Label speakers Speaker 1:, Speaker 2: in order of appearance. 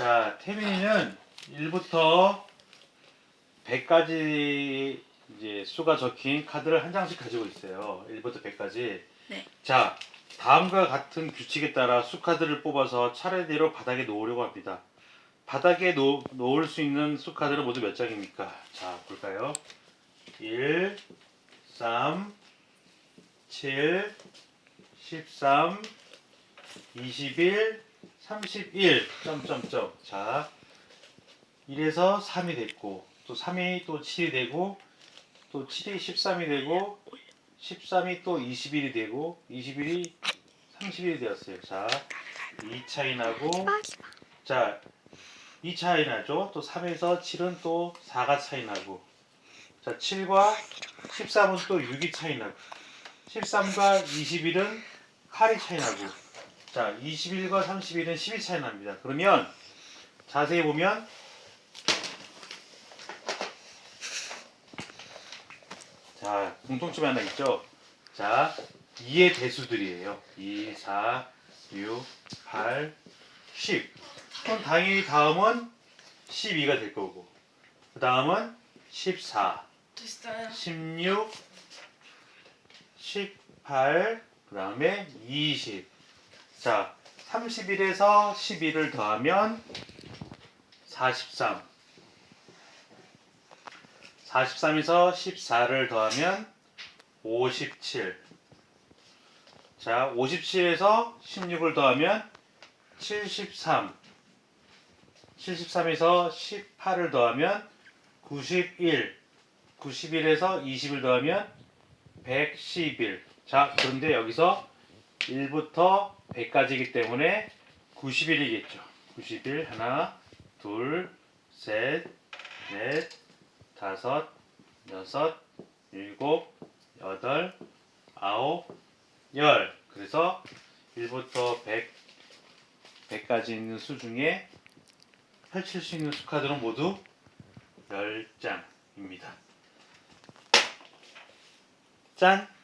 Speaker 1: 자, 태민이는 1부터 100까지 이제 수가 적힌 카드를 한 장씩 가지고 있어요. 1부터 100까지.
Speaker 2: 네.
Speaker 1: 자, 다음과 같은 규칙에 따라 수 카드를 뽑아서 차례대로 바닥에 놓으려고 합니다. 바닥에 놓, 놓을 수 있는 수 카드는 모두 몇 장입니까? 자, 볼까요? 1, 3, 7, 13, 21, 31, 점점점. 자, 1에서 3이 됐고, 또 3이 또 7이 되고, 또 7이 13이 되고, 13이 또 21이 되고, 21이 31이 되었어요. 자, 2 차이 나고, 자, 2 차이 나죠. 또 3에서 7은 또 4가 차이 나고, 자, 7과 13은 또 6이 차이 나고, 13과 21은 8이 차이 나고, 자, 21과 31은 10이 차이 납니다. 그러면 자세히 보면 자, 공통점이 하나 있죠. 자, 2의 배수들이에요. 2, 4, 6, 8, 10. 그럼 당연히 다음은 12가 될 거고. 그 다음은 14,
Speaker 2: 됐어요.
Speaker 1: 16, 18, 그 다음에 20. 자, 31에서 11을 더하면 43. 43에서 14를 더하면 57. 자, 57에서 16을 더하면 73. 73에서 18을 더하면 91. 91에서 20을 더하면 111. 자, 그런데 여기서 1부터 100까지이기 때문에 90일이겠죠. 90일 하나, 둘, 셋, 넷, 다섯, 여섯, 일곱, 여덟, 아홉, 열. 그래서 1부터 100, 100까지 있는 수 중에 펼칠 수 있는 수 카드는 모두 10장입니다. 짠!